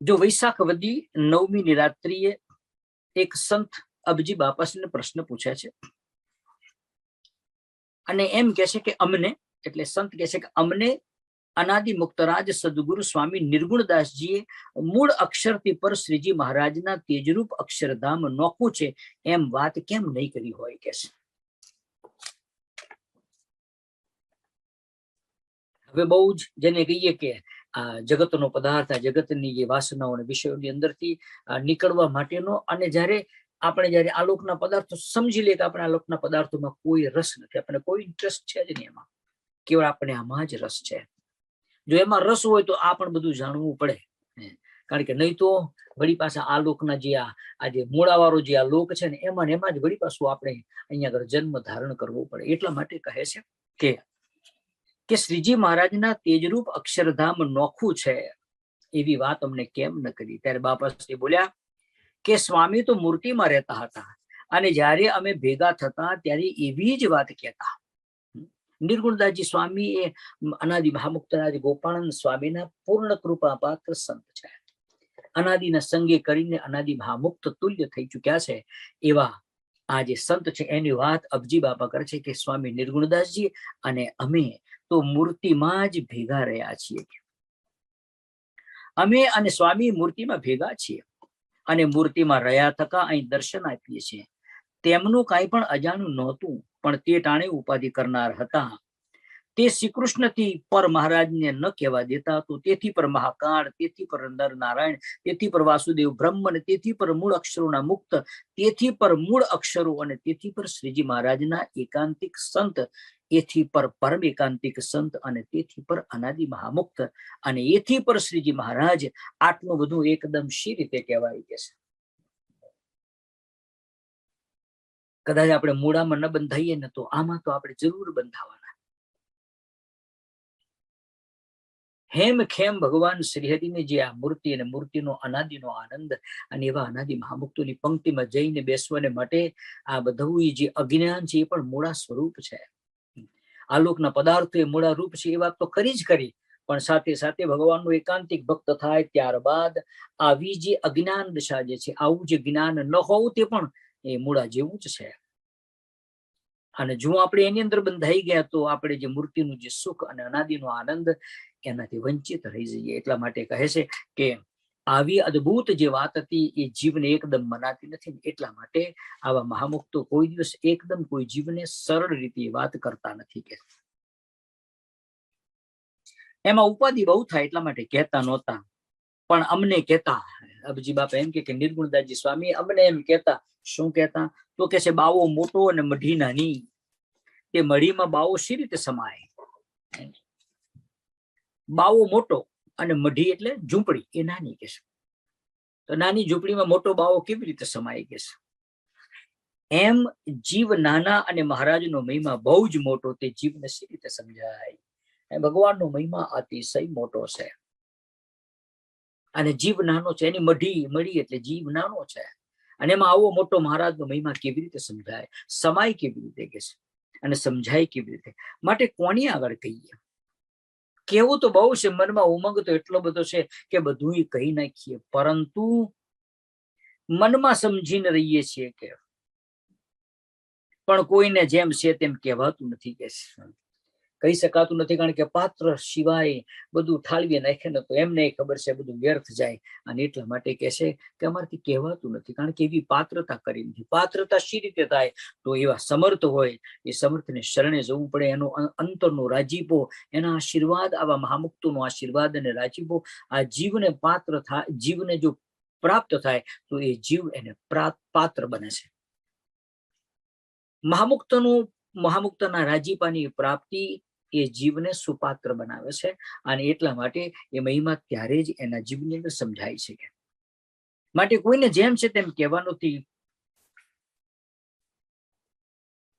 જો વૈશાખ વધી નવમી ની રાત્રિએ એક સંત અબજી બાપાશ્રીને પ્રશ્ન પૂછે છે. અને એમ કે છે કે અમને, એટલે સંત કે છે કે અમને અનાદિ મુક્તરાજ સદગુરુ સ્વામી નિર્ગુણદાસજીએ મૂળ અક્ષરથી પર શ્રીજી મહારાજના તેજરૂપ અક્ષરધામ નોખું છે એમ વાત કેમ નહીં કરી હોય કે છે? હવે બહુ જ જેને કહીએ કે જગતનો પદાર્થ, આ જગતની જે વાસનાઓ અને વિષયોની અંદરથી નીકળવા માટેનો અને જ્યારે આપણે જ્યારે આલોકના પદાર્થો સમજી લે કે આપણે આલોકના પદાર્થોમાં કોઈ રસ નથી, આપણને કોઈ ઇન્ટરેસ્ટ છે જ નહીં એમાં. કેવળ આપણે આમાં જ રસ છે. જો એમાં રસ હોય તો આ પણ બધું જાણવું પડે. કારણ કે નહીં તો વળી પાછા આ લોકના જે આ આ જે મૂળાવાળો જે આ લોક છે ને, એમાં ને એમાં જ વળી પાછું આપણે અહીંયા આગળ જન્મ ધારણ કરવો પડે. એટલા માટે કહે છે કે કે શ્રીજી મહારાજના તેજરૂપ અક્ષરધામ નોખું છે? એવી વાત અમને કેમ ન કરી? ત્યારે બાપાશ્રી બોલ્યા, કે સ્વામી તો મૂર્તિમાં રહેતા હતા અને જ્યારે અમે ભેગા થતા ત્યારે એવી જ વાત કહેતા. નિર્ગુણદાસજી સ્વામી એ અનાદિ મહામુક્તરાજ ગોપાળાનંદ સ્વામીના પૂર્ણ કૃપા પાત્ર સંત છે. અનાદિના સંગે કરીને અનાદિ મહામુક્ત તુલ્ય થઈ ચુક્યા છે એવા આ સંત છે એની વાત અબજી બાપા કરે છે કે સ્વામી નિર્ગુણદાસજી અને અમે તો મૂર્તિમાં જ ભેગા રહ્યા છીએ. અમે અને સ્વામી મૂર્તિમાં ભેગા છીએ અને મૂર્તિમાં રહ્યા થકા અહીં દર્શન આપીએ છીએ. તેમનું કાંઈ પણ અજાણું નહોતું, પણ તે ટાણે ઉપાધિ કરનાર હતા. તે શ્રી કૃષ્ણથી પર મહારાજને ન કહેવા દેતા તો તેથી પર મહાકાળ, તેથી પર નર નારાયણ તેથી પર વાસુદેવ બ્રહ્મ અને તેથી પર મૂળ અક્ષરોના મુક્ત, તેથી પર મૂળ અક્ષરો અને તેથી પર શ્રીજી મહારાજના એકાંતિક સંત, એથી પર પરમ એકાંતિક સંત અને તેથી પર અનાદિ મહામુક્ત અને એથી પર શ્રીજી મહારાજ આટલું બધું એકદમ શી રીતે કહેવાય કે છે? કદાચ આપણે મૂળામાં ન બંધાઈએ ને તો આમાં તો આપણે જરૂર બંધાવાના. હેમ ખેમ ભગવાન શ્રીહરિની જે આ મૂર્તિ અને મૂર્તિનો અનાદિનો આનંદ અને એવા અનાદિ મહામુક્તોની પંક્તિમાં જઈને બેસવાને માટે આ બધું જે અજ્ઞાન છે એ પણ મૂળા સ્વરૂપ છે. આલોકના પદાર્થો એ મૂળા રૂપ છે, એ વાત તો કરી જ કરી પણ સાથે સાથે ભગવાનનો એકાંતિક ભક્ત થાય ત્યારબાદ આવી જે અજ્ઞાન દશા જે છે, આવું જે જ્ઞાન ન હોવું તે પણ એ મૂળા જેવું જ છે. અને જો આપણે એની અંદર બંધાઈ ગયા તો આપણે જે મૂર્તિનું જે સુખ અને અનાદિનો આનંદ એનાથી વંચિત રહી જઈએ. એટલા માટે કહે છે કે આવી અદ્ભુત જે વાત હતી એ જીવને એકદમ મનાતી નથી એટલા માટે આવા મહામુક્તો કોઈ દિવસ એકદમ કોઈ જીવને સરળ રીતે વાત કરતા નથી કે. એમાં ઉપાધિ બહુ થાય એટલા માટે કહેતા નહોતા. પણ અમને કહેતા અબજી બાપા એમ કે નિર્ગુણદાસજી સ્વામી, અમને એમ કહેતા, શું કહેતા? તો કે છે, બાવો મોટો અને મઢી નાની. તે મઢીમાં બાવો સી રીતે સમાય? બાવો મોટો અને મઢી એટલે ઝૂંપડી. એ નાની કે છે. તો નાની ઝૂંપડીમાં મોટો બાવો કેવી રીતે સમાય કે એમ જીવ નાના અને મહારાજનો મહિમા બહુ જ મોટો. તે જીવને સી રીતે સમજાય? ભગવાનનો મહિમા અતિશય મોટો છે. અને જીવ નાનો છે, એની મઢી મળી એટલે જીવ નાનો છે. અને એમાં આવો મોટો મહારાજનો મહિમા કેવી રીતે સમજાય? સમાય કેવી રીતે કે છે? અને સમજાય કેવી રીતે? માટે કોની આગળ કહીએ? કેવું તો બહુ છે, મનમાં ઉમંગ તો એટલો બધો છે કે બધું કહી નાખીએ. પરંતુ મનમાં સમજીને રહીએ છીએ કે, પણ કોઈને જેમ છે તેમ કહેવાતું નથી કે કહી શકાતું નથી કારણ કે પાત્ર સિવાય બધું ઠાલવી નાખે ને તો એમને ખબર છે બધું વ્યર્થ જાય. અને એટલા માટે કે છે કે અમારથી કહેવાતું નથી કારણ કે એવી પાત્રતા કરી નથી. પાત્રતા શી રીતે થાય? તો એવા સમર્થ હોય, એ સમર્થને શરણે જવું પડે. એનો અંતરનો રાજીપો, એના આશીર્વાદ, આવા મહામુક્તોનો આશીર્વાદ અને રાજીપો, આ જીવને પાત્ર થાય જીવને જો પ્રાપ્ત થાય, તો એ જીવ એને પાત્ર બને છે. મહામુક્તનું, મહામુક્તના રાજીપાની પ્રાપ્તિ એ જીવને સુપાત્ર બનાવે છે અને એટલા માટે એ મહિમા ત્યારે જ એના જીવની અંદર સમજાય છે માટે કોઈને જેમ છે તેમ કહેવાનું નથી